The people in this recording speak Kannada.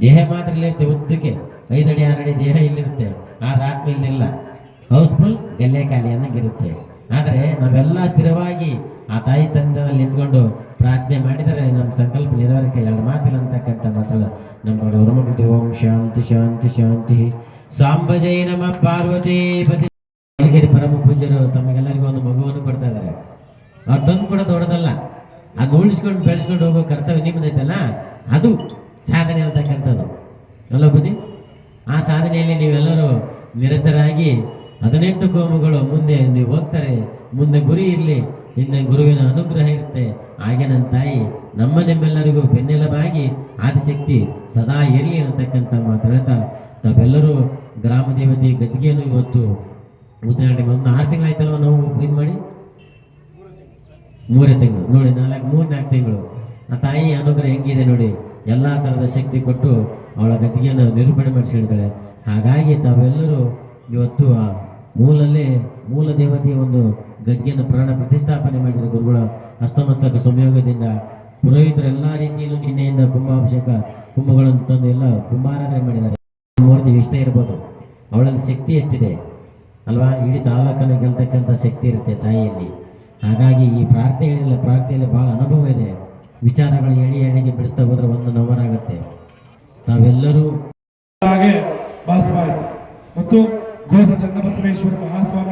ದೇಹ ಮಾತ್ರ ಇಲ್ಲಿರುತ್ತೆ ಉದ್ದಕ್ಕೆ. ಐದಡಿ, ಆರಡಿ ದೇಹ ಇಲ್ಲಿರುತ್ತೆ. ಆದ್ರೆ ಆತ್ಮ ಇಲ್ಲಿಲ್ಲ. ಹೌಸ್ಫುಲ್ ಗಲ್ಲೆ ಖಾಲಿ ಅನ್ನಂಗಿರುತ್ತೆ. ಆದರೆ ನಾವೆಲ್ಲ ಸ್ಥಿರವಾಗಿ ಆ ತಾಯಿ ಸಂಘದಲ್ಲಿ ನಿಂತ್ಕೊಂಡು ಪ್ರಾರ್ಥನೆ ಮಾಡಿದರೆ ನಮ್ಮ ಸಂಕಲ್ಪ ನೆರವೇರಿಕೆ ಎರಡು ಮಾತಿಲ್ಲ ಅಂತಕ್ಕಂಥ ಮಾತಲ್ಲ. ನಮ್ಮ ಹೊರಮುಟ್ಟಿ ಓಂ ಶಾಂತಿ ಶಾಂತಿ ಶಾಂತಿ. ಸಾಂಬಜಯ ನಮ ಪಾರ್ವತಿ ಪತಿ. ಪರಮ ಪೂಜ್ಯರು ತಮಗೆಲ್ಲರಿಗೂ ಒಂದು ಮಗುವನ್ನು ಕೊಡ್ತಾ ಇದ್ದಾರೆ. ಅವ್ರು ತಂದು ಕೂಡ ದೊಡ್ಡದಲ್ಲ. ಅದು ಉಳಿಸ್ಕೊಂಡು ಬೆಳೆಸ್ಕೊಂಡು ಹೋಗೋ ಕರ್ತವ್ಯ ನಿಮ್ಮದೈತಲ್ಲ? ಅದು. ಸಾಧನೆ ಅಂತಕ್ಕಂಥದ್ದು. ಅಲ್ಲ ಬುದ್ಧಿ? ಆ ಸಾಧನೆಯಲ್ಲಿ ನೀವೆಲ್ಲರೂ ನಿರತರಾಗಿ ಹದಿನೆಂಟು ಕೋಮುಗಳು ಮುಂದೆ ನೀವು ಹೋಗ್ತಾರೆ. ಮುಂದೆ ಗುರಿ ಇರಲಿ ಹಿಂದೆ ಗುರುವಿನ ಅನುಗ್ರಹ ಇರುತ್ತೆ. ಹಾಗೆ ನನ್ನ ತಾಯಿ ನಮ್ಮ ನಿಮ್ಮೆಲ್ಲರಿಗೂ ಬೆನ್ನೆಲುಬಾಗಿ ಆದಿಶಕ್ತಿ ಸದಾ ಇರಲಿ ಅನ್ನತಕ್ಕಂಥ ಮಾತು ಹೇಳ್ತಾ ತಾವೆಲ್ಲರೂ ಗ್ರಾಮ ದೇವತೆ ಗದ್ದಿಗೆಯನ್ನು ಇವತ್ತು ಉದಾಹರಣೆ ಒಂದು ಆರು ತಿಂಗಳಾಯ್ತಲ್ವ ನಾವು ಇದು ಮಾಡಿ? ಮೂರೇ ತಿಂಗಳು. ನೋಡಿ, ನಾಲ್ಕು, ಮೂರು, ನಾಲ್ಕು ತಿಂಗಳು. ಆ ತಾಯಿ ಅನುಗ್ರಹ ಹೆಂಗಿದೆ ನೋಡಿ. ಎಲ್ಲ ಥರದ ಶಕ್ತಿ ಕೊಟ್ಟು ಅವಳ ಗತಿಗೆಯನ್ನು ನಿರೂಪಣೆ ಮಾಡಿಸಿಡ್ತಾಳೆ ಹಾಗಾಗಿ ತಾವೆಲ್ಲರೂ ಇವತ್ತು ಆ ಮೂಲಲ್ಲೇ ಮೂಲ ದೇವತೆಯ ಒಂದು ಗದ್ಗೆಯನ್ನು ಪ್ರಾಣ ಪ್ರತಿಷ್ಠಾಪನೆ ಮಾಡಿದ ಗುರುಗಳ. ಹಸ್ತಮಸ್ತಕ ಸಂಯೋಗದಿಂದ ಪುರೋಹಿತರು ಎಲ್ಲ ರೀತಿಯಲ್ಲೂ ನಿನ್ನೆಯಿಂದ ಕುಂಭಾಭಿಷೇಕ, ಕುಂಭಗಳನ್ನು ತಂದು ಎಲ್ಲ ಕುಂಭಾರಾಧನೆ ಮಾಡಿದ್ದಾರೆ. ಮೂರ್ತಿ ಇಷ್ಟ ಇರ್ಬೋದು. ಅವಳಲ್ಲಿ ಶಕ್ತಿ ಎಷ್ಟಿದೆ? ಅಲ್ವಾ? ಇಡೀ ತಾಲೂಕನ್ನು ಗೆಲ್ತಕ್ಕಂಥ ಶಕ್ತಿ ಇರುತ್ತೆ ತಾಯಿಯಲ್ಲಿ. ಹಾಗಾಗಿ ಈ ಪ್ರಾರ್ಥನೆಗಳಿಲ್ಲ ಪ್ರಾರ್ಥನೆಯಲ್ಲಿ ಭಾಳ ಅನುಭವ ಇದೆ. ವಿಚಾರಗಳು ಎಳಿ ಎಣಿಗೆ ಬಿಡಿಸ್ತಾ ಹೋದ್ರೆ ಒಂದು ನವರಾಗುತ್ತೆ. ತಾವೆಲ್ಲರೂ ಹಾಗೆ ಭಾಸವಾಯಿತು. ಮತ್ತು ಗೋಸ ಚನ್ನಬಸವೇಶ್ವರ ಮಹಾಸ್ವಾಮಿಗೆ